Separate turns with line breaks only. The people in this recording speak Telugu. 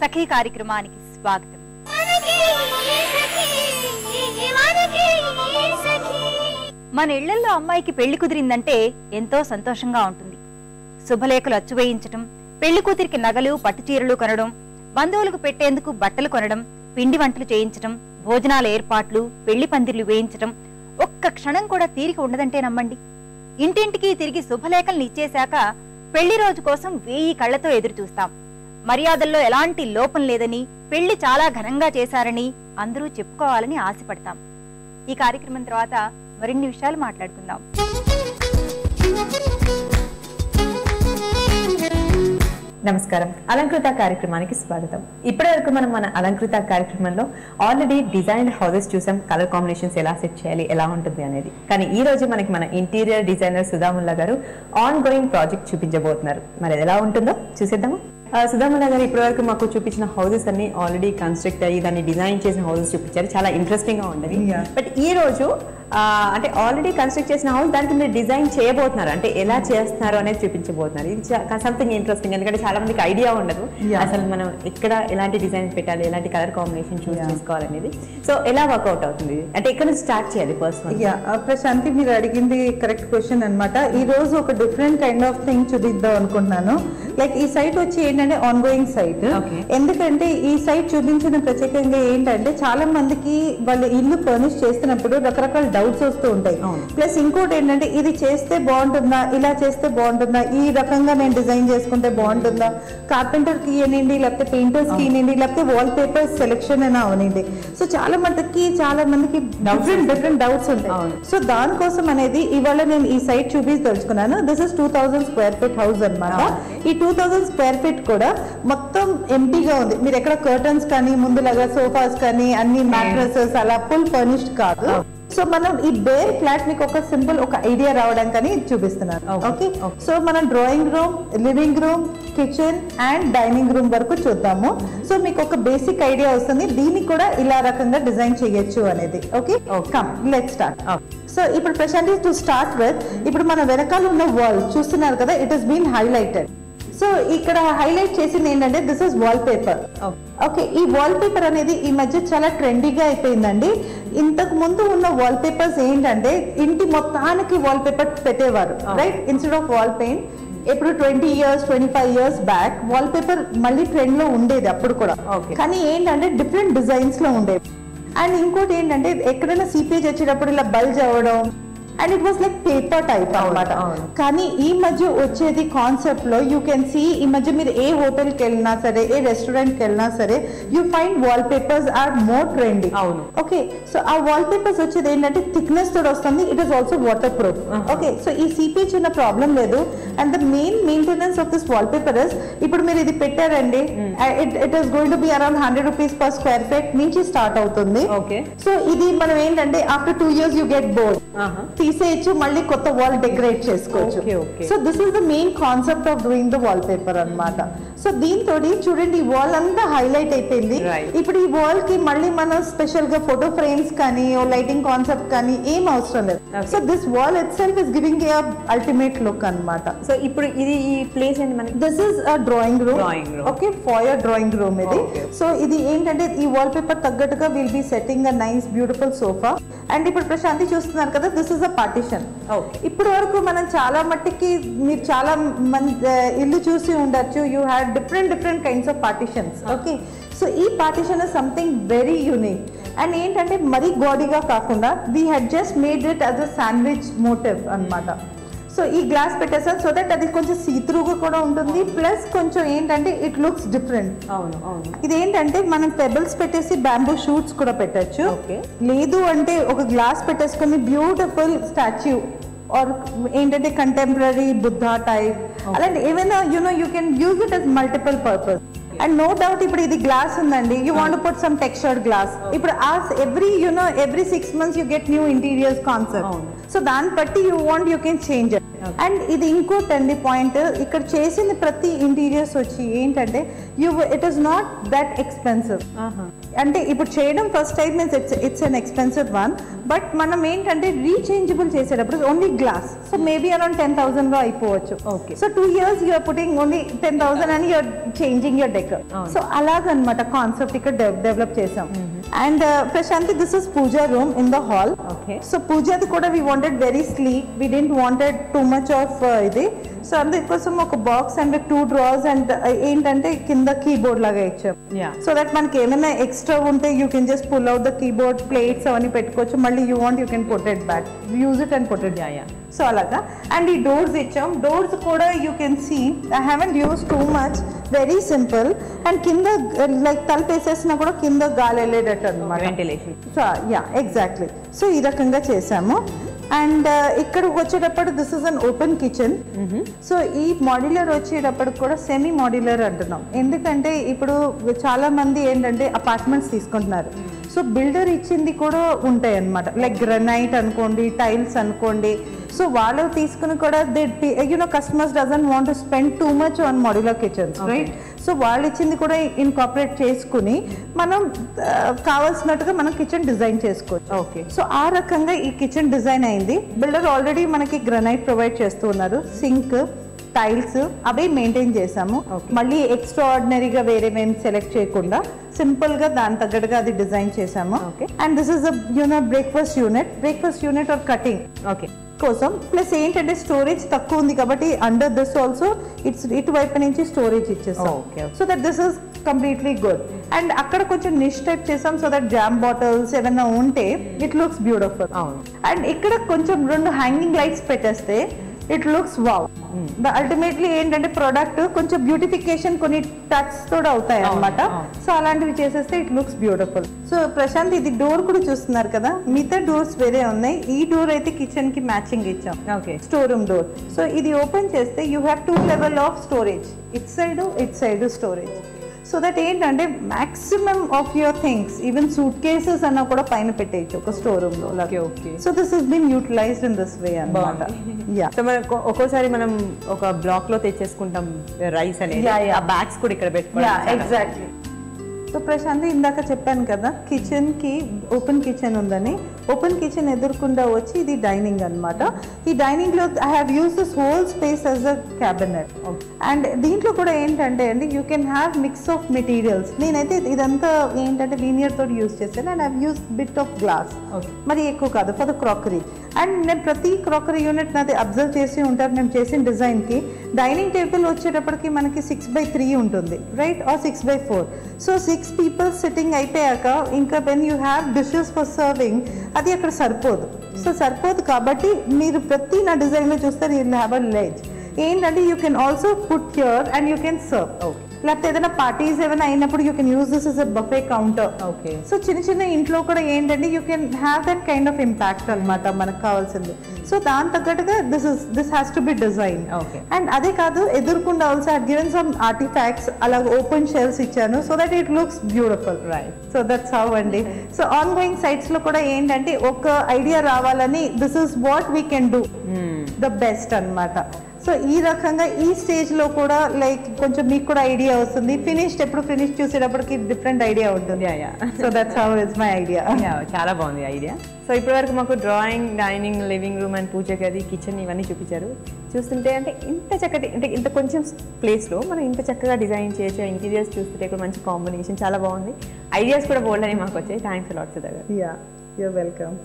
సఖీ కార్యక్రమానికి స్వాగతం. మన ఇళ్ళల్లో అమ్మాయికి పెళ్ళి కుదిరిందంటే ఎంతో సంతోషంగా ఉంటుంది. శుభలేఖలు అచ్చువేయించటం పెళ్ళి కూతురికి నగలు పట్టుచీరలు కొనడం బంధువులకు పెట్టేందుకు బట్టలు కొనడం పిండి వంటలు చేయించటం భోజనాల ఏర్పాట్లు పెళ్ళి పందిర్లు వేయించటం ఒక్క క్షణం కూడా తీరిక ఉండదంటే నమ్మండి. ఇంటింటికి తిరిగి శుభలేఖల్ని ఇచ్చేశాక పెళ్ళి రోజు కోసం వేయి కళ్ళతో ఎదురు చూస్తాం మర్యాదల్లో ఎలాంటి లోపం లేదని పెళ్ళి చాలా ఘనంగా చేశారని అందరూ చెప్పుకోవాలని ఆశపడతాం. ఈ కార్యక్రమం తర్వాత మరిన్ని విషయాలు మాట్లాడుకుందాం.
నమస్కారం. అలంకృత కార్యక్రమానికి స్వాగతం. ఇప్పటి వరకు మనం మన అలంకృత కార్యక్రమంలో ఆల్రెడీ డిజైన్డ్ హౌసెస్ చూసాం. కలర్ కాంబినేషన్స్ ఎలా సెట్ చేయాలి ఎలా ఉంటుంది అనేది. కానీ ఈ రోజు మనకి మన ఇంటీరియర్ డిజైనర్ సుధాముల్లా గారు ఆన్ గోయింగ్ ప్రాజెక్ట్ చూపించబోతున్నారు. మరి ఎలా ఉంటుందో చూసేద్దాము? ఆ, సుధాముల్లా గారు ఇప్పటివరకు మాకు చూపించిన హౌసెస్ అన్ని ఆల్రెడీ కన్స్ట్రక్ట్ అయ్యి దాన్ని డిజైన్ చేసిన హౌసెస్ చూపించారు చాలా ఇంట్రెస్టింగ్గా ఉండదు
Yeah.
బట్ ఈ రోజు అంటే ఆల్రెడీ కన్స్ట్రక్ట్ చేసిన హౌస్ దానికి మీరు డిజైన్ చేయబోతున్నారు. అంటే ఎలా చేస్తున్నారు అనేది చూపించబోతున్నారు. ఇది సంథింగ్ ఇంట్రెస్టింగ్ ఎందుకంటే చాలా మందికి ఐడియా ఉండదు. అసలు మనం ఎక్కడ ఎలాంటి డిజైన్ పెట్టాలి ఎలాంటి కలర్ కాంబినేషన్ చూస్. చేసుకోవాలనేది సో ఎలా వర్కౌట్ అవుతుంది? అంటే ఎక్కడ నుంచి స్టార్ట్ చేయాలి పర్సనల్
యా ప్రశాంతి మీరు అడిగింది కరెక్ట్ క్వశ్చన్ అన్నమాట. ఈ రోజు ఒక డిఫరెంట్ కైండ్ ఆఫ్ థింగ్ చూపిద్దాం అనుకుంటున్నాను. లైక్ ఈ సైట్ వచ్చి ఏంటంటే ఆన్ గోయింగ్ సైట్. ఎందుకంటే ఈ సైట్ చూపించిన ప్రత్యేకంగా ఏంటంటే చాలా మందికి వాళ్ళు ఇల్లు ఫర్నిష్ చేస్తున్నప్పుడు రకరకాల డౌట్స్ వస్తూ ఉంటాయి. ప్లస్ ఇంకోటి ఏంటంటే ఇది చేస్తే బాగుంటుందా ఇలా చేస్తే బాగుంటుందా ఈ రకంగా నేను డిజైన్ చేసుకుంటే బాగుంటుందా? కార్పెంటర్కి అనండి లేకపోతే పెయింటర్స్కి అనండి లేకపోతే వాల్ పేపర్స్ సెలెక్షన్ అయినా అవనండి సో చాలా మందికి చాలా మందికి డిఫరెంట్ డిఫరెంట్ డౌట్స్ ఉంటాయి. సో దానికోసం అనేది ఇవాళ నేను ఈ సైట్ చూపించి తెలుసుకున్నాను. This is two thousand square feet house అనమాట ఈ టూ థౌసండ్ స్క్వేర్ ఫీట్ కూడా మొత్తం ఎంటీగా ఉంది. మీరు ఎక్కడ కర్టన్స్ కానీ ముందులాగా సోఫాస్ కానీ అన్ని మ్యాట్రసెస్ అలా ఫుల్ ఫర్నిష్డ్ కాదు. సో మనం ఈ బేర్ ఫ్లాట్ మీకు ఒక సింపుల్ ఒక ఐడియా రావడానికి అని చూపిస్తున్నాను.
Okay.
ఓకే సో మనం drawing room living room kitchen and dining room వరకు చూద్దాము. సో మీకు ఒక బేసిక్ ఐడియా వస్తుంది. దీన్ని కూడా ఇలా రకంగా డిజైన్ చేయొచ్చు అనేది. Okay come let start so ఇప్పుడు ప్రశాంతి టు స్టార్ట్ విత్ ఇప్పుడు మన వెనకాల ఉన్న వాల్ చూస్తున్నారు కదా it is been highlighted so ఇక్కడ హైలైట్ చేసింది ఏంటంటే this is wallpaper okay ఈ వాల్ పేపర్ అనేది ఈ మధ్య చాలా ట్రెండీగా అయిపోయిందండి. ఇంతకు ముందు ఉన్న వాల్ పేపర్స్ ఏంటంటే ఇంటి మొత్తానికి వాల్ పేపర్ పెట్టేవారు right instead of wall paint ఇప్పుడు twenty years twenty five years back wallpaper మళ్ళీ ట్రెండ్లో ఉండేది అప్పుడు కూడా. కానీ ఏంటంటే డిఫరెంట్ డిజైన్స్లో ఉండేవి. అండ్ ఇంకోటి ఏంటంటే ఎక్కడైనా సిపేజ్ వచ్చేటప్పుడు ఇలా బల్జ్ అవ్వడం and it was like paper type అన్నమాట.
అవును.
కానీ ఈ మధ్య వచ్చేది కాన్సెప్ట్లో యూ కెన్ సీ ఈ మధ్య మీరు ఏ హోటల్కి వెళ్ళినా సరే ఏ రెస్టారెంట్కి వెళ్ళినా సరే you find wallpapers are more trending
అవును.
ఓకే సో ఆ వాల్ పేపర్స్ వచ్చేది ఏంటంటే థిక్నెస్ తోటి వస్తుంది it is also waterproof okay so ఈ సిపి చిన్న ప్రాబ్లం లేదు. And the main maintenance of this wallpaper is ఇప్పుడు మీరు ఇది పెట్టారండి it it is going to be around hundred rupees per square feet నుంచి స్టార్ట్ అవుతుంది. సో ఇది మనం ఏంటంటే after two years you get bored తీసేయచ్చు మళ్ళీ కొత్త వాల్ డెకరేట్ చేసుకోవచ్చు. So this is the main concept of doing the wallpaper అనమాట సో దీంతో చూడండి ఈ వాల్ అంతా హైలైట్ అయిపోయింది. ఇప్పుడు ఈ వాల్కి మళ్ళీ మనం స్పెషల్గా ఫోటో ఫ్రేమ్స్ కానీ లైటింగ్ కాన్సెప్ట్ కానీ ఏం అవసరం లేదు. So this wall itself is giving a ultimate look అన్నమాట
సో ఇప్పుడు ఇది ఈ ప్లేస్ ఏంటి మనకి
this is a drawing room. Okay foyer drawing room ఇది. సో ఇది ఏంటంటే ఈ వాల్ పేపర్ తగ్గట్టుగా will be setting a nice beautiful sofa and ఇప్పుడు ప్రశాంతి చూస్తున్నారు కదా దిస్ ఇస్ అ పార్టిషన్. ఇప్పటి వరకు మనం చాలా మట్టికి మీరు చాలా మంది ఇల్లు చూసి ఉండొచ్చు. You had different different kinds of partitions okay so ఈ partition is something very unique and ఏంటంటే మరీ గోడిగా కాకుండా we had just made it as a sandwich motive అన్నమాట. సో ఈ గ్లాస్ పెట్టేసాం. సో దట్ అది కొంచెం సీత్రూగా కూడా ఉంటుంది. ప్లస్ కొంచెం ఏంటంటే ఇట్ లుక్స్ డిఫరెంట్
అవును అవును.
ఇది ఏంటంటే మనం పెబల్స్ పెట్టేసి బ్యాంబూ షూట్స్ కూడా పెట్టచ్చు. లేదు అంటే ఒక గ్లాస్ పెట్టేసుకొని బ్యూటిఫుల్ స్టాచ్యూ ఆర్ ఏంటంటే కంటెంపరీ బుద్ధ టైప్ అలాంటి ఏమైనా you know you can use it as multiple purpose and no doubt ఇప్పుడు ఇది గ్లాస్ ఉందండి. You want put some textured glass ఇప్పుడు ఆ every you know every six months you get new interiors concept. So దాన్ని బట్టి you want you can change and ఇది ఇంకోటండి పాయింట్ ఇక్కడ చేసిన ప్రతి ఇంటీరియర్స్ వచ్చి ఏంటంటే you it is not that expensive అంటే ఇప్పుడు చేయడం first time means it's it's an expensive one but మనం ఏంటంటే రీచేంజబుల్ చేసేటప్పుడు only glass so maybe around ten థౌసండ్లో అయిపోవచ్చు.
Okay.
So two years you're putting only ten thousand అని యూఆర్ చేంజింగ్ డెకర్
అవును.
సో అలాగనమాట కాన్సెప్ట్ ఇక్కడ డెవలప్ చేసాం. And Prashanti this is pooja room in the hall
Okay.
So పూజాది కూడా we wanted very sleek we didn't wanted too much of ఇది. సో అందుకోసం ఒక box and two drawers and ఏంటంటే కింద కీబోర్డ్ లాగా ఇచ్చాం.
Yeah.
సో దట్ మనకి ఏమైనా ఎక్స్ట్రా ఉంటే you can just pull out the keyboard plates అవన్నీ పెట్టుకోవచ్చు. మళ్ళీ you want you can put it back use it and put it
Yeah, yeah.
So అలాగా. అండ్ ఈ డోర్స్ ఇచ్చాం. డోర్స్ కూడా you can see I haven't use too much very simple and కింద లైక్ తలుపు వేసేసినా కూడా కింద గాలి వెళ్ళేటట్టు అనమాట
ventilation
so yeah exactly so ఈ రకంగా చేసాము అండ్ ఇక్కడికి వచ్చేటప్పుడు this is an open kitchen so ఈ మాడ్యులర్ వచ్చేటప్పుడు కూడా సెమీ మాడ్యులర్ అంటున్నాం. ఎందుకంటే ఇప్పుడు చాలా మంది ఏంటంటే అపార్ట్మెంట్స్ తీసుకుంటున్నారు. సో బిల్డర్ ఇచ్చింది కూడా ఉంటాయి అన్నమాట లైక్ గ్రనైట్ అనుకోండి టైల్స్ అనుకోండి. సో వాళ్ళు తీసుకుని కూడా they you know customers doesn't want to spend too much on modular kitchens right so వాళ్ళు ఇచ్చింది కూడా ఇన్కాపరేట్ చేసుకుని మనం కావాల్సినట్టుగా మనం కిచెన్ డిజైన్ చేసుకోవచ్చు.
ఓకే
సో ఆ రకంగా ఈ కిచెన్ డిజైన్ అయింది. బిల్డర్ ఆల్రెడీ మనకి గ్రనైట్ ప్రొవైడ్ చేస్తూ ఉన్నారు. సింక్ టైల్స్ అవి మెయింటైన్ చేసాము మళ్ళీ ఎక్స్ట్రా ఆర్డినరీగా వేరే మేము సెలెక్ట్ చేయకుండా సింపుల్గా దాని తగ్గట్టుగా అది డిజైన్ చేసాము. And this is you know breakfast unit breakfast unit or cutting
okay
కోసం. ప్లస్ ఏంటంటే స్టోరేజ్ తక్కువ ఉంది కాబట్టి అండర్ దిస్ ఆల్సో ఇట్స్ ఇటువైపు నుంచి స్టోరేజ్ ఇచ్చేసాం. So that this is completely good and అక్కడ కొంచెం నిష్ టైప్ చేసాం సో దట్ జామ్ బాటిల్స్ ఏమైనా ఉంటే ఇట్ లుక్స్ బ్యూటిఫుల్. అండ్ ఇక్కడ కొంచెం రెండు హ్యాంగింగ్ లైట్స్ పెట్టేస్తే ఇట్ లుక్స్ వావ్ అల్టిమేట్లీ ఏంటంటే ప్రొడక్ట్ కొంచెం బ్యూటిఫికేషన్ కొన్ని టచ్ తోడు అవుతాయి అన్నమాట.
అవును.
సో అలాంటివి చేసేస్తే it looks beautiful so Prashanth ఇది డోర్ కూడా చూస్తున్నారు కదా. మిగతా డోర్స్ వేరే ఉన్నాయి. ఈ డోర్ అయితే కిచెన్కి మ్యాచింగ్ ఇచ్చాం.
Okay
store room door so ఇది ఓపెన్ చేస్తే you have two level of storage it side it side storage so that ఏంటంటే maximum of your things even suitcases అన్న కూడా పైన పెట్టేయచ్చు ఒక స్టోర్
రూమ్లో.
So this is been utilized in this way అన్నమాట. యా
సో మనం ఒక్కో- ఒక్కోసారి మనం ఒక బ్లాక్లో తెచ్చేసుకుంటాం రైస్ అనేది.
Yeah, yeah.
ఆ బ్యాగ్స్ కూడా ఇక్కడ
యా
పెట్టుకోవాలి
ఎగ్జాక్ట్లీ సో ప్రశాంత్ ఇందాక చెప్పాను కదా కిచెన్కి ఓపెన్ కిచెన్ ఉందని. ఓపెన్ కిచెన్ ఎదుర్కొండా వచ్చి ఇది డైనింగ్ అన్నమాట. ఈ డైనింగ్లో I have use this whole space as a cabinet. And దీంట్లో కూడా ఏంటంటే అండి you can have mix of materials. నేనైతే ఇదంతా ఏంటంటే లీనియర్ తోటి యూస్ చేశాను. And I use bit of glass. మరి ఎక్కువ కాదు ఫర్ ద క్రాకరీ. అండ్ నేను ప్రతి క్రాకరీ యూనిట్ నాది అబ్జర్వ్ చేసి ఉంటారు మేము చేసిన డిజైన్కి డైనింగ్ టేబుల్ వచ్చేటప్పటికి మనకి సిక్స్ బై త్రీ ఉంటుంది right or six by four so six people sitting అయిపోయాక ఇంకా when you have dishes for serving అది అక్కడ సరిపోదు. సో సరిపోదు కాబట్టి మీరు ప్రతి నా డిజైన్లో చూస్తారు యూ హ్యావ్ అ లెజ్ ఏంటంటే you can also put here and you can serve లేకపోతే ఏదైనా పార్టీస్ ఏమైనా అయినప్పుడు you can use this is a buffet counter
okay
so చిన్న చిన్న ఇంట్లో కూడా ఏంటంటే you can have that kind of impact అనమాట మనకు కావాల్సింది. సో దాని తగ్గట్టుగా this is this has to be design. And అదే కాదు ఎదుర్కొండ ఆల్సో గివెన్ సమ్ ఆర్టిఫాక్ట్స్ అలాగ ఓపెన్ షెల్స్ ఇచ్చాను so that it looks beautiful
Right.
So that's how అండి సో ఆన్ గోయింగ్ సైట్స్లో కూడా ఏంటంటే ఒక ఐడియా రావాలని this is what we can do the best అన్నమాట. సో ఈ రకంగా ఈ స్టేజ్లో కూడా లైక్ కొంచెం మీకు కూడా ఐడియా వస్తుంది. ఫినిష్డ్ ఎప్పుడు ఫినిష్ చూసేటప్పటికి డిఫరెంట్ ఐడియా ఉంటుంది. So that's how it's my idea
చాలా బాగుంది ఐడియా సో ఇప్పటి వరకు మాకు drawing dining living room and పూజ గది కిచెన్ ఇవన్నీ చూపించారు. చూస్తుంటే అంటే ఇంత చక్కటి అంటే ఇంత కొంచెం ప్లేస్లో మనం ఇంత చక్కగా డిజైన్ చేయొచ్చు ఇంటీరియర్స్ చూస్తుంటే ఇక్కడ మంచి కాంబినేషన్ చాలా బాగుంది. ఐడియాస్ కూడా బోల్డ్ అని మాకు వచ్చాయి. థ్యాంక్స్ లాట్ సుధా గారు
యా యూర్ వెల్కమ్